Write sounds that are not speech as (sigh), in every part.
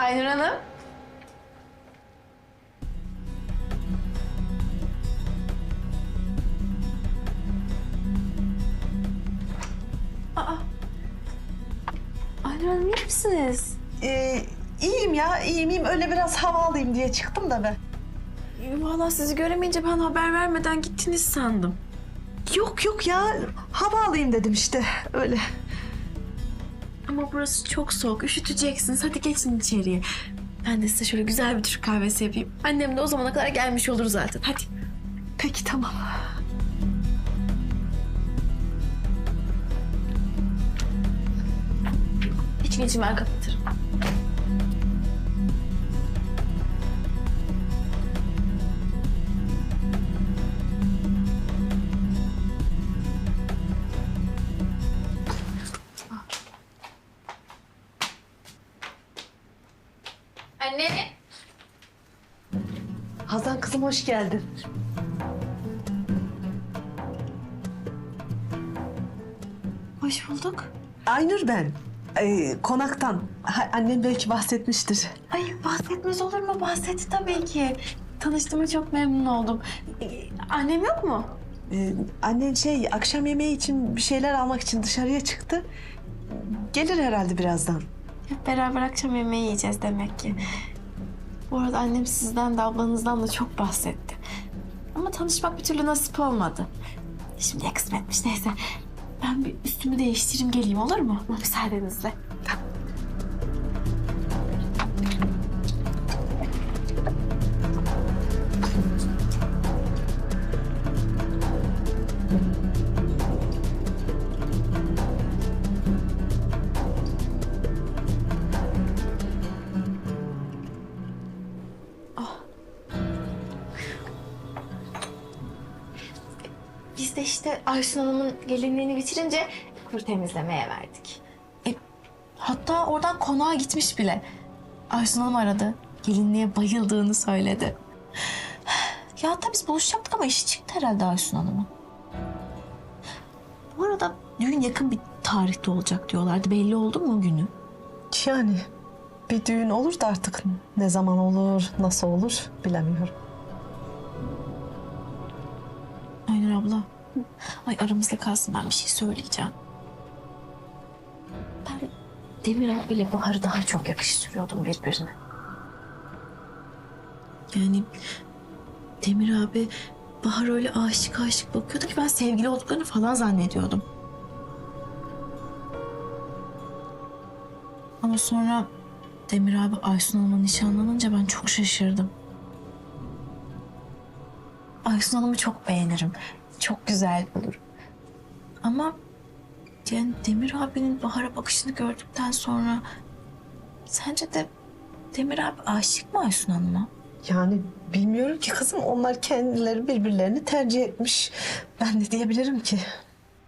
Aynur Hanım. Aa. Aynur Hanım iyi misiniz? Ee, iyiyim ya, iyiyim, iyiyim. Öyle biraz hava alayım diye çıktım da ben. Vallahi sizi göremeyince ben haber vermeden gittiniz sandım. Yok yok ya, hava alayım dedim işte, öyle. Ama burası çok soğuk, üşüteceksiniz. Hadi geçin içeriye. Ben de size şöyle güzel bir Türk kahvesi yapayım. Annem de o zamana kadar gelmiş olur zaten. Hadi. Peki tamam. Hiç geçin ben kapatırım. Anne. Hazan kızım hoş geldin. Hoş bulduk. Aynur ben. Ee, konaktan. Ha, annem belki bahsetmiştir. Ay bahsetmez olur mu? Bahsetti tabii ki. Tanıştığıma çok memnun oldum. Ee, annem yok mu? Ee, annen şey, akşam yemeği için bir şeyler almak için dışarıya çıktı. Gelir herhalde birazdan. Hep beraber akşam yemeği yiyeceğiz demek ki. Bu arada annem sizden de ablanızdan da çok bahsetti. Ama tanışmak bir türlü nasip olmadı. Şimdiye kısmetmiş neyse. Ben bir üstümü değiştireyim geleyim olur mu? Müsaadenizle. De işte Aysun Hanım'ın gelinliğini bitirince kur temizlemeye verdik. E, hatta oradan konağa gitmiş bile. Aysun Hanım aradı. Gelinliğe bayıldığını söyledi. (sighs) Ya hatta biz buluşacaktık ama işi çıktı herhalde Aysun Hanım'ın. Bu arada düğün yakın bir tarihte olacak diyorlardı. Belli oldu mu günü? Yani bir düğün olur da artık ne zaman olur, nasıl olur bilemiyorum. Aynur abla. Ay aramızda kalsın ben bir şey söyleyeceğim. Ben Demir abiyle Bahar'ı daha çok yakıştırıyordum birbirine. Yani Demir abi Bahar öyle aşık aşık bakıyordu ki ben sevgili olduklarını falan zannediyordum. Ama sonra Demir abi Aysun Hanım'a nişanlanınca ben çok şaşırdım. Aysun Hanım'ı çok beğenirim. Çok güzel bulur. Ama yani Demir abinin Bahar'a bakışını gördükten sonra sence de Demir abi aşık mı Aysun Hanım'a? Yani bilmiyorum ki kızım onlar kendileri birbirlerini tercih etmiş. Ben de diyebilirim ki.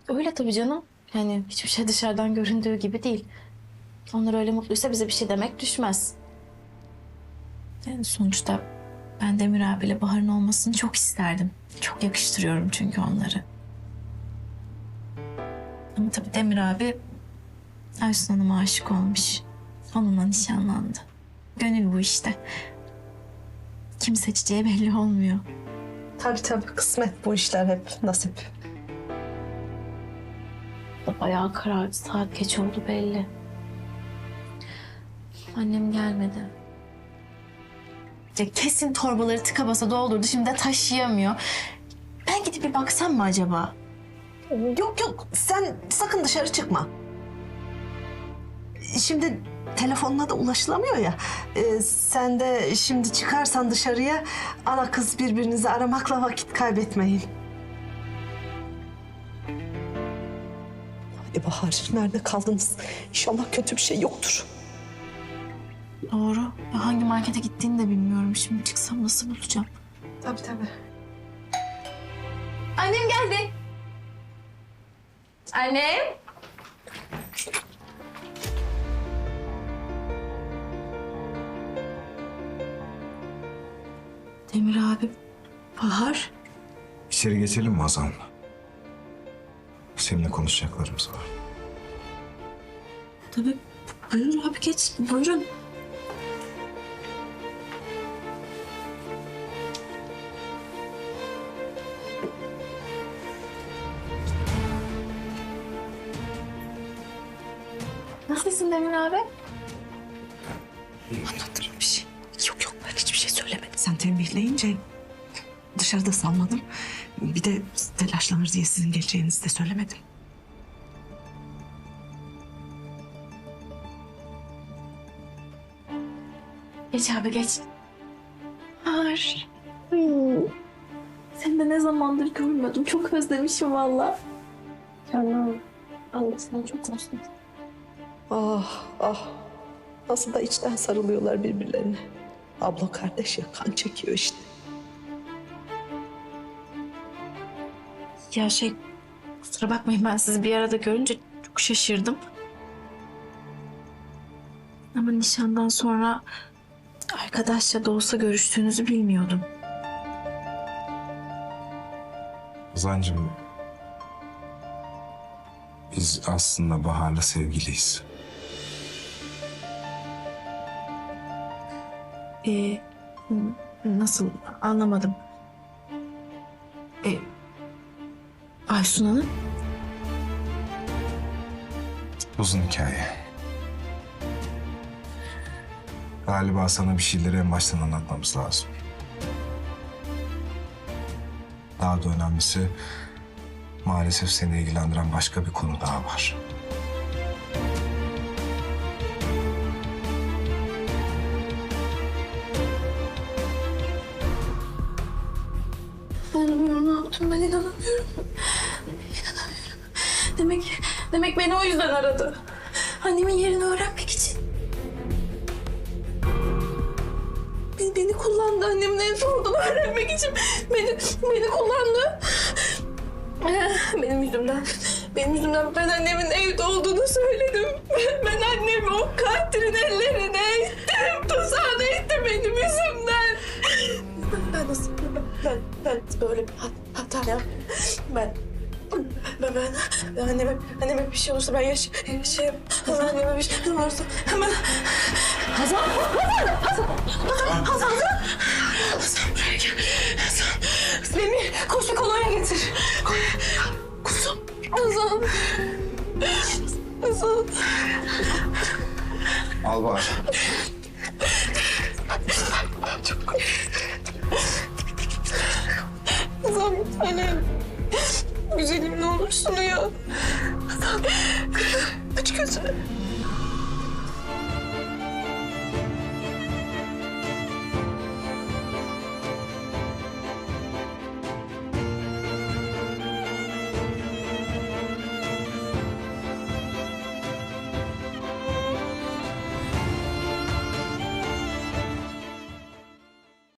Öyle tabii canım. Yani hiçbir şey dışarıdan göründüğü gibi değil. Onlar öyle mutluysa bize bir şey demek düşmez. Yani sonuçta ben Demir abiyle Bahar'ın olmasını çok isterdim. Çok yakıştırıyorum çünkü onları. Ama tabii Demir abi Aysun Hanım'a aşık olmuş. Onunla nişanlandı. Gönül bu işte. Kim seçeceği belli olmuyor. Tabii tabii kısmet bu işler hep nasip. Bayağı karardı. Saat geç oldu belli. Annem gelmedi. Kesin torbaları tıka basa doldurdu. Şimdi de taşıyamıyor. Ben gidip bir baksam mı acaba? Yok yok sen sakın dışarı çıkma. Şimdi telefonuna da ulaşılamıyor ya. Ee, sen de şimdi çıkarsan dışarıya ana kız birbirinizi aramakla vakit kaybetmeyin. Hadi Bahar nerede kaldınız? İnşallah kötü bir şey yoktur. Doğru. Ya hangi markete gittiğini de bilmiyorum. Şimdi çıksam nasıl bulacağım? Tabii tabii. Annem geldi. Annem. Demir abi, Bahar. İçeri geçelim mi Hazan? Seninle konuşacaklarımız var. Tabii buyurun abi geç, buyurun. Demin abi? Anlatırım bir şey. Yok yok ben hiçbir şey söylemedim. Sen tembihleyince dışarıda salmadım. Bir de telaşlanır diye sizin geleceğinizi de söylemedim. Geç abi geç. Har. Seni de ne zamandır görmüyordum. Çok özlemişim valla. Canım. Allah seni çok özledim. Ah ah. Nasıl da içten sarılıyorlar birbirlerine. Abla kardeş ya kan çekiyor işte. Ya şey kusura bakmayın ben sizi bir arada görünce çok şaşırdım. Ama nişandan sonra arkadaşça da olsa görüştüğünüzü bilmiyordum. Ozan'cığım biz aslında Bahar'la sevgiliyiz. Ee, nasıl anlamadım. Ee, Aysun Hanım Uzun hikaye. Galiba sana bir şeyleri en baştan anlatmamız lazım. Daha da önemlisi maalesef seni ilgilendiren başka bir konu daha var. Demek, beni o yüzden aradı. Annemin yerini öğrenmek için. Beni, beni kullandı annemin evde olduğunu öğrenmek için. Beni, beni kullandı. Benim yüzümden, benim yüzümden ben annemin evde olduğunu söyledim. Ben annemi o katilin ellerine ittim. Tuzağına ittim benim yüzümden. Ben nasıl, ben, ben, ben böyle bir hat- hata yaptım. Ben, ben, ben, ben anneme, anneme bir şey olursa ben yaş, yaşayayım. Hemen anneme bir şey olursa hemen... Hazan, Hazan, Hazan, Hazan, Hazan, Hazan buraya gel. Hazan, beni koş bir kolonya getir. Kuzum, Hazan. Hazan. Al Bahar. Hazan bir tanem. Olursun uyan. Hazan, aç gözünü.